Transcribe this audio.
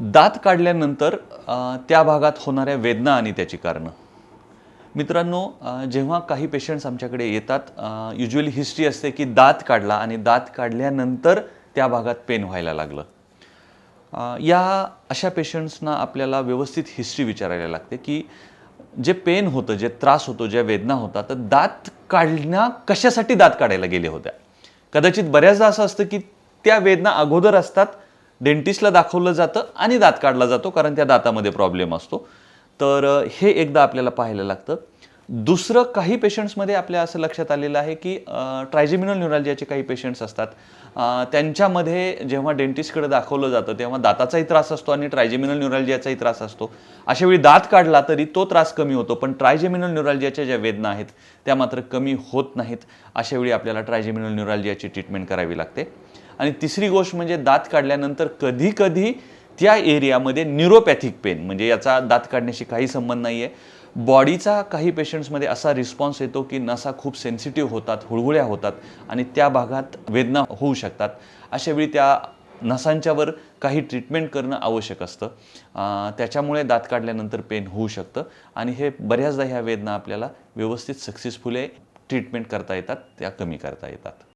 दात काढल्यानंतर त्या भागात होणाऱ्या वेदना आणि त्याची कारणं. मित्रांनो जेव्हा काही पेशंट्स आमच्याकडे येतात युजली हिस्ट्री असते की दात काढला आणि दात काढल्यानंतर त्या भागात पेन व्हायला लागलं. या अशा पेशंट्सना आपल्याला व्यवस्थित हिस्ट्री विचारायला लागते की जे पेन होतं जे त्रास होतो ज्या वेदना होतात तर दात काढण्या कशासाठी दात काढायला गेले होत्या? कदाचित बऱ्याचदा असं असतं की त्या वेदना अगोदर असतात डेंटिस्टला दाखवलं जातं आणि दात काढला जातो कारण त्या दातामध्ये प्रॉब्लेम असतो. तर हे एकदा आपल्याला पाहायला लागतं. दुसरं काही पेशंट्समध्ये आपल्या असं लक्षात आलेलं आहे की ट्रायजेमिनल न्युरॅल्जियाचे काही पेशंट्स असतात. त्यांच्यामध्ये जेव्हा डेंटिस्टकडे दाखवलं जातं तेव्हा दाताचाही त्रास असतो आणि ट्रायजेमिनल न्युरॅल्जियाचाही त्रास असतो. अशा वेळी दात काढला तरी तो त्रास कमी होतो पण ट्रायजेमिनल न्युरॅल्जियाच्या ज्या वेदना आहेत त्या मात्र कमी होत नाहीत. अशा वेळी आपल्याला ट्रायजेमिनल न्युरॅल्जियाची ट्रीटमेंट करावी लागते. आणि तिसरी गोष्ट म्हणजे दात काढल्यानंतर कधी कधी त्या एरियामध्ये न्यूरोपॅथिक पेन म्हणजे याचा दात काढण्याशी काही संबंध नाही आहे बॉडीचा काही पेशंट्समध्ये असा रिस्पॉन्स येतो की नसा खूप सेन्सिटिव्ह होतात हुळहुळ्या होतात आणि त्या भागात वेदना होऊ शकतात. अशा वेळी त्या नसांच्यावर काही ट्रीटमेंट करणं आवश्यक असतं. त्याच्यामुळे दात काढल्यानंतर पेन होऊ शकतं आणि हे बऱ्याचदा ह्या वेदना आपल्याला व्यवस्थित सक्सेसफुली ट्रीटमेंट करता येतात त्या कमी करता येतात.